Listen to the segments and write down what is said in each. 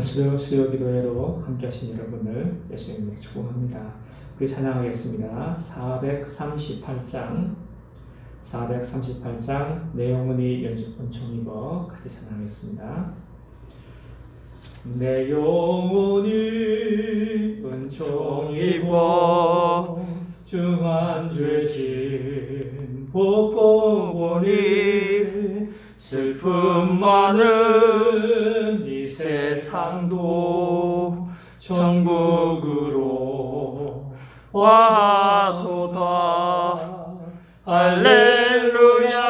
오늘 수요, 수요 기도회로 함께 하신 여러분을 예수님으로 축복합니다. 우리 찬양하겠습니다. 438장 438장 내 영혼이 연주권 입어 같이 찬양하겠습니다. 내 영혼이 은총 입어 중한 죄진 복고 보니 슬픔 많은 이 세상도 천국으로 와도다. 할렐루야.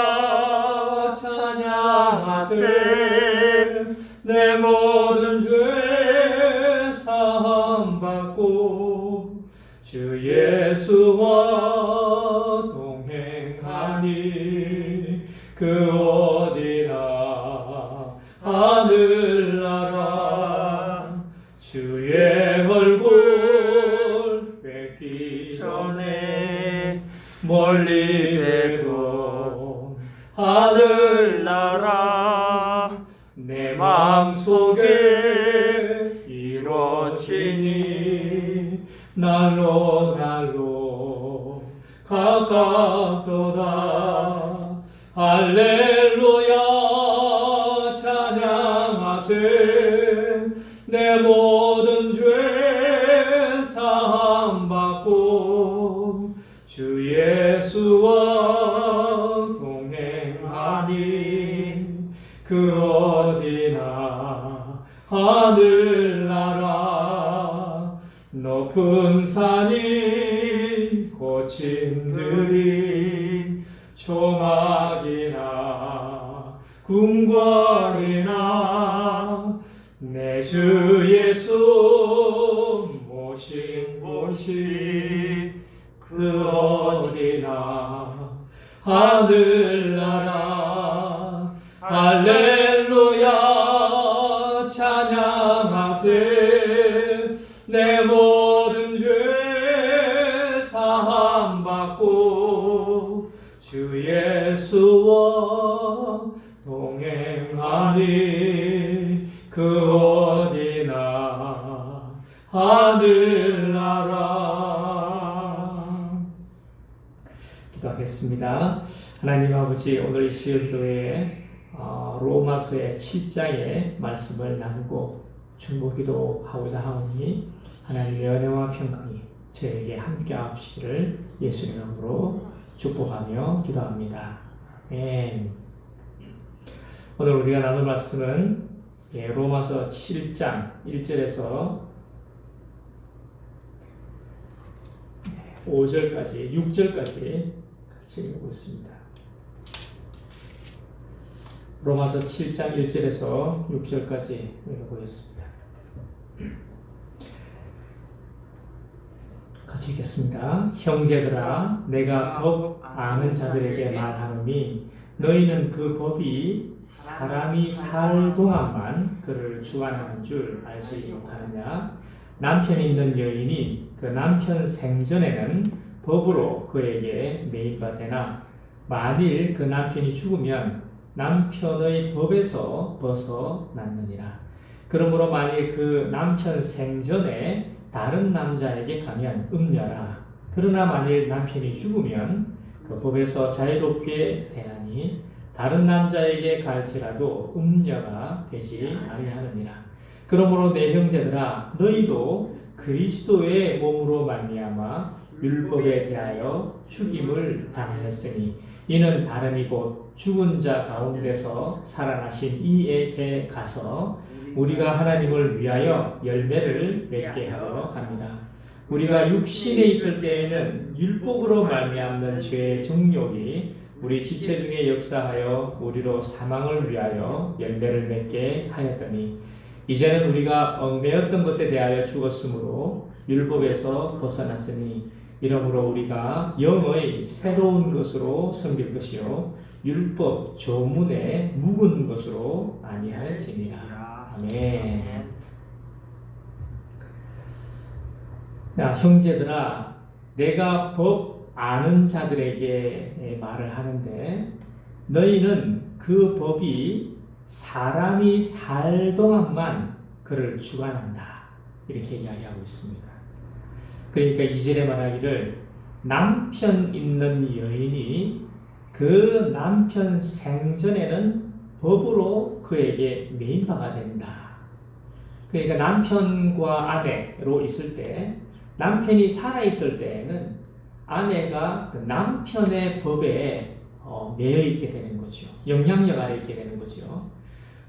찬양하세 내 모든 죄 사함 받고 주 예수와 동행하니 그 높은 산이 고침들이 초막이나 궁궐이나 내 주 예수 모신 곳이 그 어디나 하늘나라. 할렐루야. 찬양하세. 내모 아버지 오늘 이 수요 기도에 어, 로마서의 7장의 말씀을 나누고 중보 기도 하고자 하오니 하나님의 은혜와 평강이 저에게 함께 하시기를 예수의 이름으로 축복하며 기도합니다. 아멘. 오늘 우리가 나눌 말씀은 예, 로마서 7장 1절에서 5절까지 6절까지 같이 읽어보겠습니다. 로마서 7장 1절에서 6절까지 읽어보겠습니다. 같이 읽겠습니다. 형제들아 내가 법 아는 자들에게 말하노니 너희는 그 법이 사람이 살 동안만 그를 주관하는 줄 알지 못하느냐 남편 있는 여인이 그 남편 생전에는 법으로 그에게 매입바 되나 만일 그 남편이 죽으면 남편의 법에서 벗어났느니라 그러므로 만일 그 남편 생전에 다른 남자에게 가면 음녀라 그러나 만일 남편이 죽으면 그 법에서 자유롭게 되나니 다른 남자에게 갈지라도 음녀가 되지 아니하느니라. 그러므로 내 형제들아 너희도 그리스도의 몸으로 말미암아 율법에 대하여 죽임을 당하였으니 이는 다름이 곧 죽은 자 가운데서 살아나신 이에게 가서 우리가 하나님을 위하여 열매를 맺게 하려 합니다. 우리가 육신에 있을 때에는 율법으로 말미암는 죄의 정욕이 우리 지체 중에 역사하여 우리로 사망을 위하여 열매를 맺게 하였더니 이제는 우리가 얽매였던 것에 대하여 죽었으므로 율법에서 벗어났으니 이러므로 우리가 영의 새로운 것으로 섬길 것이요 율법 조문에 묵은 것으로 아니할지니라 아멘. 자 형제들아 내가 법 아는 자들에게 말을 하는데 너희는 그 법이 사람이 살 동안만 그를 주관한다. 이렇게 이야기하고 있습니다. 그러니까 이절에 말하기를 남편 있는 여인이 그 남편 생전에는 법으로 그에게 메인바가 된다. 그러니까 남편과 아내로 있을 때 남편이 살아 있을 때에는 아내가 그 남편의 법에 어, 매여 있게 되는 거죠. 영향력 아래 있게 되는 거죠.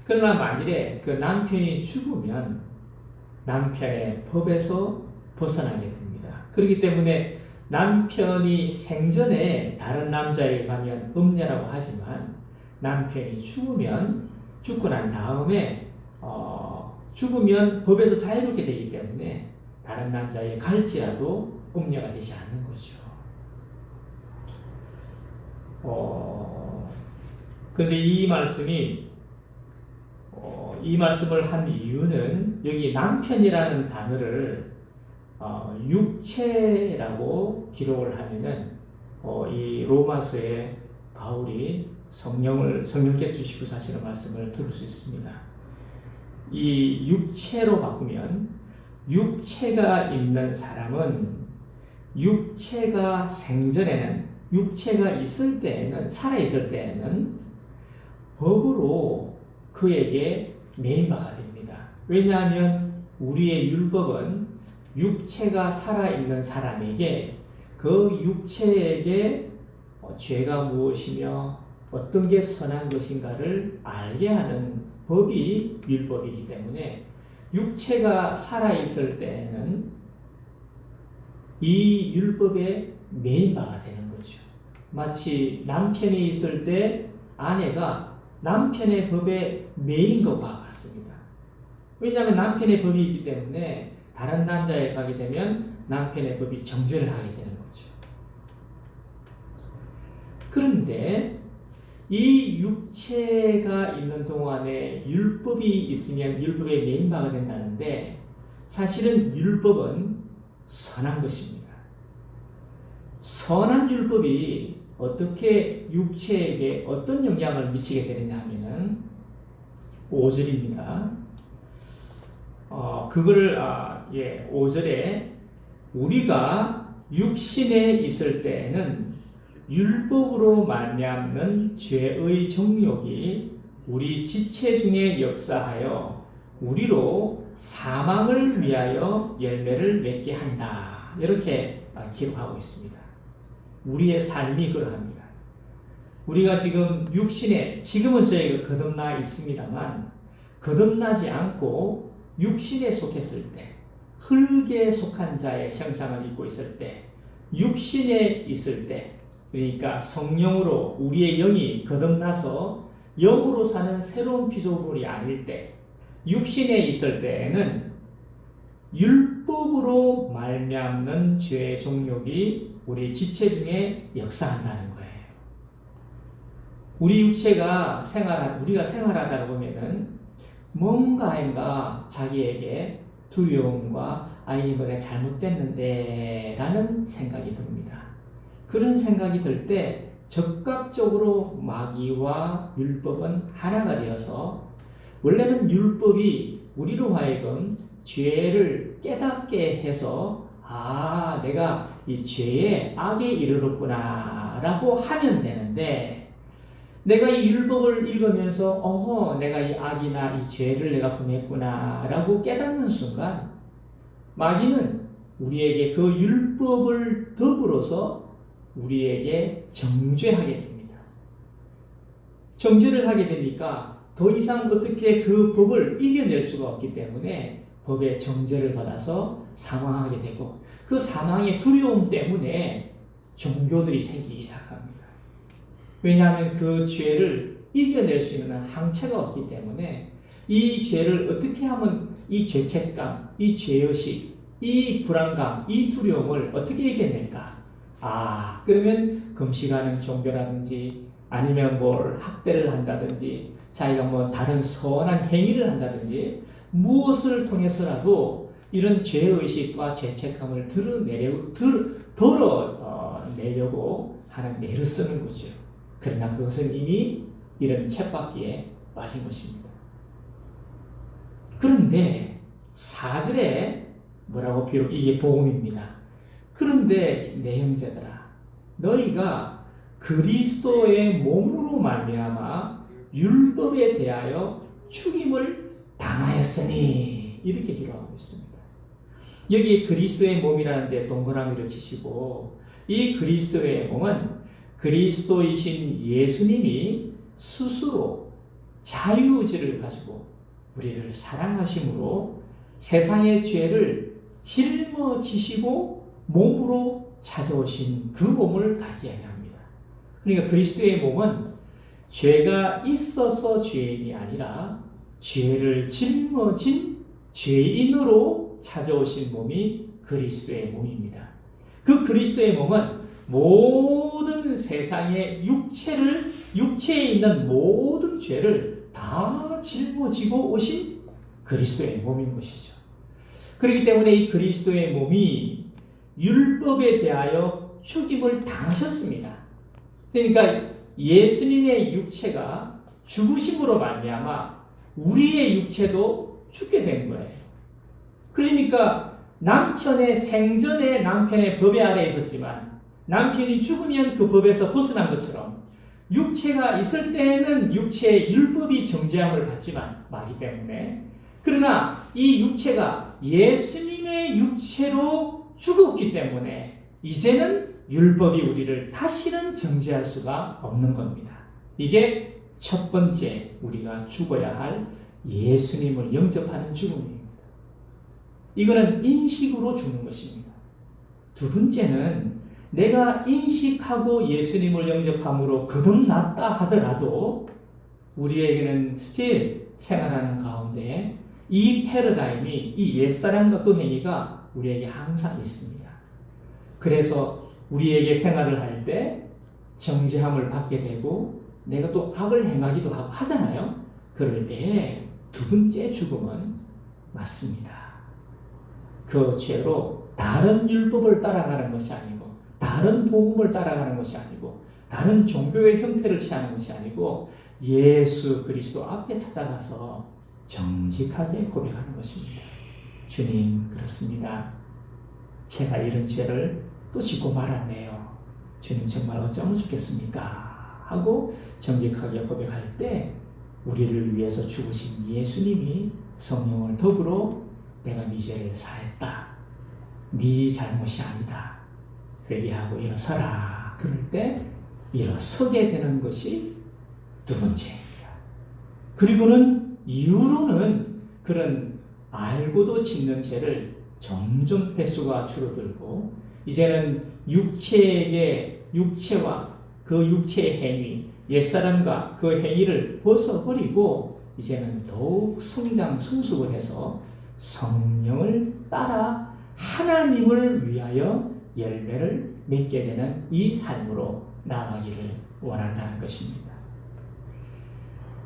그러나 만일에 그 남편이 죽으면 남편의 법에서 벗어나게. 그렇기 때문에 남편이 생전에 다른 남자에게 가면 음녀라고 하지만 남편이 죽으면 죽고 난 다음에 어, 죽으면 법에서 자유롭게 되기 때문에 다른 남자에 갈지라도 음녀가 되지 않는 거죠. 어, 근데 이 말씀이 어, 이 말씀을 한 이유는 여기 남편이라는 단어를 어, 육체라고 기록을 하면은 어, 이 로마서에 바울이 성령을 성령께서 주시고 사시는 말씀을 들을 수 있습니다. 이 육체로 바꾸면 육체가 있는 사람은 육체가 생전에는 육체가 있을 때에는 살아 있을 때에는 법으로 그에게 매인바가 됩니다. 왜냐하면 우리의 율법은 육체가 살아 있는 사람에게 그 육체에게 어, 죄가 무엇이며 어떤 게 선한 것인가를 알게 하는 법이 율법이기 때문에 육체가 살아 있을 때에는 이 율법의 메인 바가 되는 거죠. 마치 남편이 있을 때 아내가 남편의 법에 메인 것과 같습니다. 왜냐하면 남편의 법이 있기 때문에 다른 남자에 가게 되면 남편의 법이 정죄를 하게 되는 거죠. 그런데 이 육체가 있는 동안에 율법이 있으면 율법의 메인바가 된다는데 사실은 율법은 선한 것입니다. 선한 율법이 어떻게 육체에게 어떤 영향을 미치게 되느냐 하면은 5절입니다. 어, 그거를 아, 예, 5절에 우리가 육신에 있을 때에는 율법으로 말미암는 죄의 정욕이 우리 지체 중에 역사하여 우리로 사망을 위하여 열매를 맺게 한다. 이렇게 아, 기록하고 있습니다. 우리의 삶이 그러합니다. 우리가 지금 육신에 지금은 저희가 거듭나 있습니다만 거듭나지 않고 육신에 속했을 때 흙에 속한 자의 형상을 입고 있을 때 육신에 있을 때 그러니까 성령으로 우리의 영이 거듭나서 영으로 사는 새로운 피조물이 아닐 때 육신에 있을 때에는 율법으로 말미암는 죄의 종욕이 우리 지체 중에 역사한다는 거예요. 우리 육체가 생활 우리가 생활하다 보면은 뭔가인가 자기에게 두려움과 아이 뭐가 잘못됐는데 라는 생각이 듭니다. 그런 생각이 들 때 적극적으로 마귀와 율법은 하나가 되어서 원래는 율법이 우리로 하여금 죄를 깨닫게 해서 아 내가 이 죄에 악에 이르렀구나 라고 하면 되는데 내가 이 율법을 읽으면서 어허 내가 이 악이나 이 죄를 내가 범했구나 라고 깨닫는 순간 마귀는 우리에게 그 율법을 더불어서 우리에게 정죄하게 됩니다. 정죄를 하게 되니까 더 이상 어떻게 그 법을 이겨낼 수가 없기 때문에 법의 정죄를 받아서 사망하게 되고 그 사망의 두려움 때문에 종교들이 생기기 시작합니다. 왜냐하면 그 죄를 이겨낼 수 있는 항체가 없기 때문에 이 죄를 어떻게 하면 이 죄책감, 이 죄의식, 이 불안감, 이 두려움을 어떻게 이겨낼까? 아, 그러면 금식하는 종교라든지 아니면 뭘 학대를 한다든지 자기가 뭐 다른 선한 행위를 한다든지 무엇을 통해서라도 이런 죄의식과 죄책감을 드러내려고, 들, 덜어내려고 하는 매를 쓰는 거죠. 그러나 그것은 이미 이런 쳇바퀴에 빠진 것입니다. 그런데 4절에 뭐라고 비록 이게 복음입니다. 그런데 내 형제들아 너희가 그리스도의 몸으로 말미암아 율법에 대하여 죽임을 당하였으니 이렇게 기록하고 있습니다. 여기 그리스도의 몸이라는데 동그라미를 치시고 이 그리스도의 몸은 그리스도이신 예수님이 스스로 자유의지를 가지고 우리를 사랑하심으로 세상의 죄를 짊어지시고 몸으로 찾아오신 그 몸을 갖게 합니다. 그러니까 그리스도의 몸은 죄가 있어서 죄인이 아니라 죄를 짊어진 죄인으로 찾아오신 몸이 그리스도의 몸입니다. 그 그리스도의 몸은 모든 세상의 육체를 육체에 있는 모든 죄를 다 짊어지고 오신 그리스도의 몸인 것이죠. 그렇기 때문에 이 그리스도의 몸이 율법에 대하여 죽임을 당하셨습니다. 그러니까 예수님의 육체가 죽으심으로 말미암아 우리의 육체도 죽게 된 거예요. 그러니까 남편의 생전에 남편의 법의 아래에 있었지만 남편이 죽으면 그 법에서 벗어난 것처럼 육체가 있을 때에는 육체의 율법이 정죄함을 받지만 마귀 때문에 그러나 이 육체가 예수님의 육체로 죽었기 때문에 이제는 율법이 우리를 다시는 정죄할 수가 없는 겁니다. 이게 첫 번째 우리가 죽어야 할 예수님을 영접하는 죽음입니다. 이거는 인식으로 죽는 것입니다. 두 번째는 내가 인식하고 예수님을 영접함으로 거듭났다 하더라도 우리에게는 스틸 생활하는 가운데 이 패러다임이 이 옛사람과 그 행위가 우리에게 항상 있습니다. 그래서 우리에게 생활을 할 때 정죄함을 받게 되고 내가 또 악을 행하기도 하고 하잖아요. 그럴 때 두 번째 죽음은 맞습니다. 그 죄로 다른 율법을 따라가는 것이 아니고 다른 복음을 따라가는 것이 아니고 다른 종교의 형태를 취하는 것이 아니고 예수 그리스도 앞에 찾아가서 정직하게 고백하는 것입니다. 주님 그렇습니다. 제가 이런 죄를 또 짓고 말았네요. 주님 정말 어쩌면 좋겠습니까? 하고 정직하게 고백할 때 우리를 위해서 죽으신 예수님이 성령을 더불어 내가 네 죄를 사했다. 네 잘못이 아니다. 회개하고 일어서라. 그럴 때 일어서게 되는 것이 두 번째입니다. 그리고는 이후로는 그런 알고도 짓는 죄를 점점 횟수가 줄어들고 이제는 육체에게 육체와 그 육체의 행위 옛사람과 그 행위를 벗어버리고 이제는 더욱 성장 성숙을 해서 성령을 따라 하나님을 위하여 열매를 맺게 되는 이 삶으로 나아가기를 원한다는 것입니다.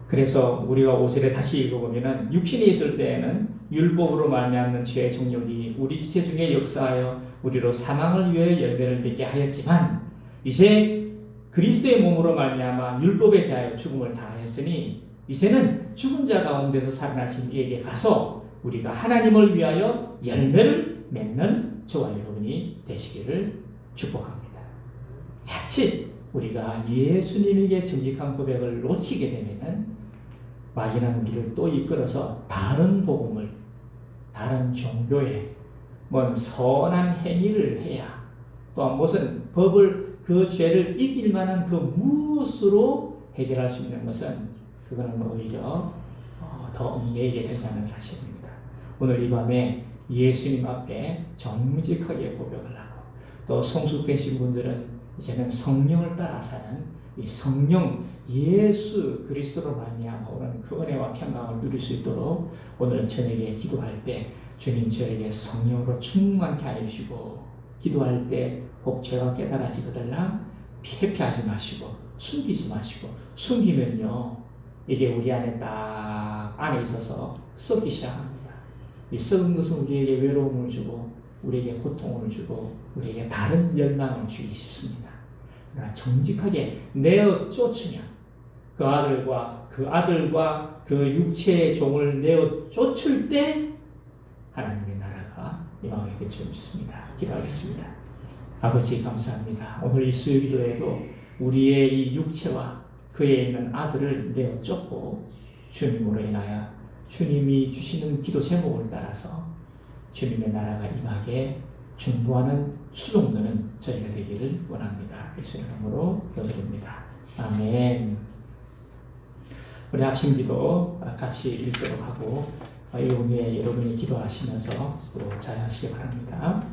그래서 우리가 5절에 다시 읽어보면은 육신이 있을 때에는 율법으로 말미암는 죄의 정욕이 우리 지체 중에 역사하여 우리로 사망을 위하여 열매를 맺게 하였지만 이제 그리스도의 몸으로 말미암아 율법에 대하여 죽음을 당하였으니 이제는 죽은 자 가운데서 살아나신 이에게 가서 우리가 하나님을 위하여 열매를 맺는 저와 여러분이 되시기를 축복합니다. 자칫 우리가 예수님에게 정직한 고백을 놓치게 되면은 마귀는 우리를 또 이끌어서 다른 복음을 다른 종교에 뭔 선한 행위를 해야 또한 무슨 법을 그 죄를 이길 만한 그 무엇으로 해결할 수 있는 것은 그거는 오히려 어, 더 얽매이게 된다는 사실입니다. 오늘 이 밤에 예수님 앞에 정직하게 고백을 하고 또 성숙되신 분들은 이제는 성령을 따라 사는 이 성령 예수 그리스도로 말미암아 오는 그 은혜와 평강을 누릴 수 있도록 오늘 저녁에 기도할 때 주님 저에게 성령으로 충만케 하여 주시고 기도할 때 혹 죄가 깨달아지거들라 회피하지 마시고 숨기지 마시고 숨기면요 이게 우리 안에 딱 안에 있어서 썩기 시작합니다. 이 썩은 것은 우리에게 외로움을 주고 우리에게 고통을 주고 우리에게 다른 열망을 주기 쉽습니다. 그러나 정직하게 내어 쫓으면 그 아들과 그 아들과 그 육체의 종을 내어 쫓을 때 임하게 될 줄 믿습니다. 기도하겠습니다. 아버지 감사합니다. 오늘 이 수요 기도에도 우리의 이 육체와 그에 있는 아들을 내어 쫓고 주님으로 인하여 주님이 주시는 기도 제목을 따라서 주님의 나라가 임하게 중보하는 수종들은 저희가 되기를 원합니다. 예수의 이름으로 기도드립니다. 아멘. 우리 합심 기도 같이 읽도록 하고 이 후에 여러분이 기도하시면서 또 자유하시기 바랍니다.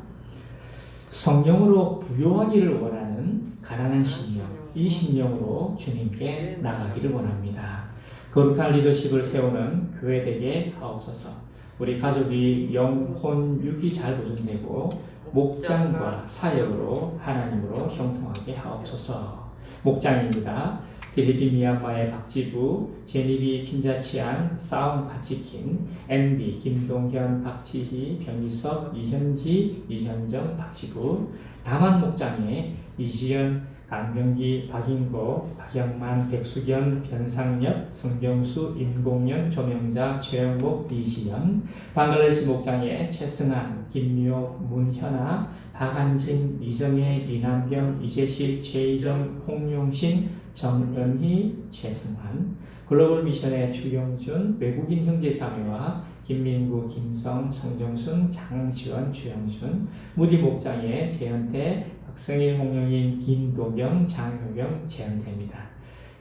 성령으로 부요하기를 원하는 가난한 심령, 이 심령으로 주님께 나가기를 원합니다. 거룩한 리더십을 세우는 교회 되게 하옵소서. 우리 가족이 영혼 육이 잘 보존되고 목장과 사역으로 하나님으로 형통하게 하옵소서. 목장입니다. 필리핀 미얀마의 박지부, 제니비 김자치안, 싸움 박지킨, MB 김동현, 박지희, 변희섭, 이현지, 이현정, 박지부, 다만 목장의 이지연, 강병기, 박인고, 박영만, 백수견, 변상엽, 성경수, 임공연, 조명자, 최영목, 이시연, 방글라데시 목장의 최승한, 김묘, 문현아, 박한진, 이정혜, 이남경, 이재식, 최희정, 홍용신, 정연희, 최승환, 글로벌 미션의 주영준, 외국인 형제자매와 김민구, 김성, 성정순, 장지원, 주영준, 무디 목장의 재현태, 박성일, 홍영인, 김도경, 장효경, 재현태입니다.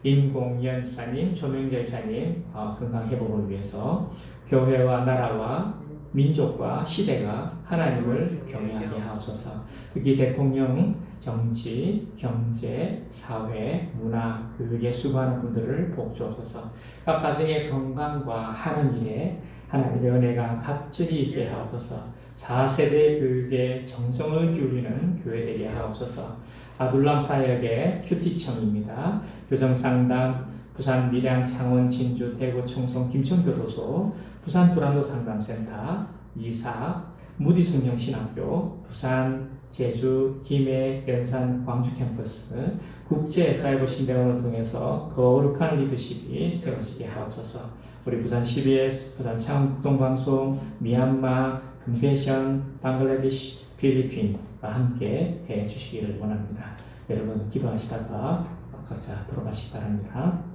임공연 집사님, 조명재 집사님 어, 건강 회복을 위해서 교회와 나라와 민족과 시대가 하나님을 경외하게 하옵소서. 특히 대통령, 정치, 경제, 사회, 문화, 교육에 수고하는 분들을 복주옵소서. 각 가정의 건강과 하는 일에 하나님의 은혜가 갑절히 있게 하옵소서. 4세대 교육에 정성을 기울이는 교회 되게 하옵소서. 아둘람 사역의 큐티청입니다. 교정상담, 부산 밀양, 창원, 진주, 대구, 청송, 김천교도소, 부산 불안도 상담센터, 이사, 무디승령신학교, 부산, 제주, 김해, 연산, 광주 캠퍼스, 국제 사이버 신대원을 통해서 거룩한 리더십이 세워지게 하옵소서. 우리 부산 CBS, 부산 창국동방송, 미얀마, 금배션, 방글라데시, 필리핀과 함께 해 주시기를 원합니다. 여러분 기도하시다가 각자 돌아가시기 바랍니다.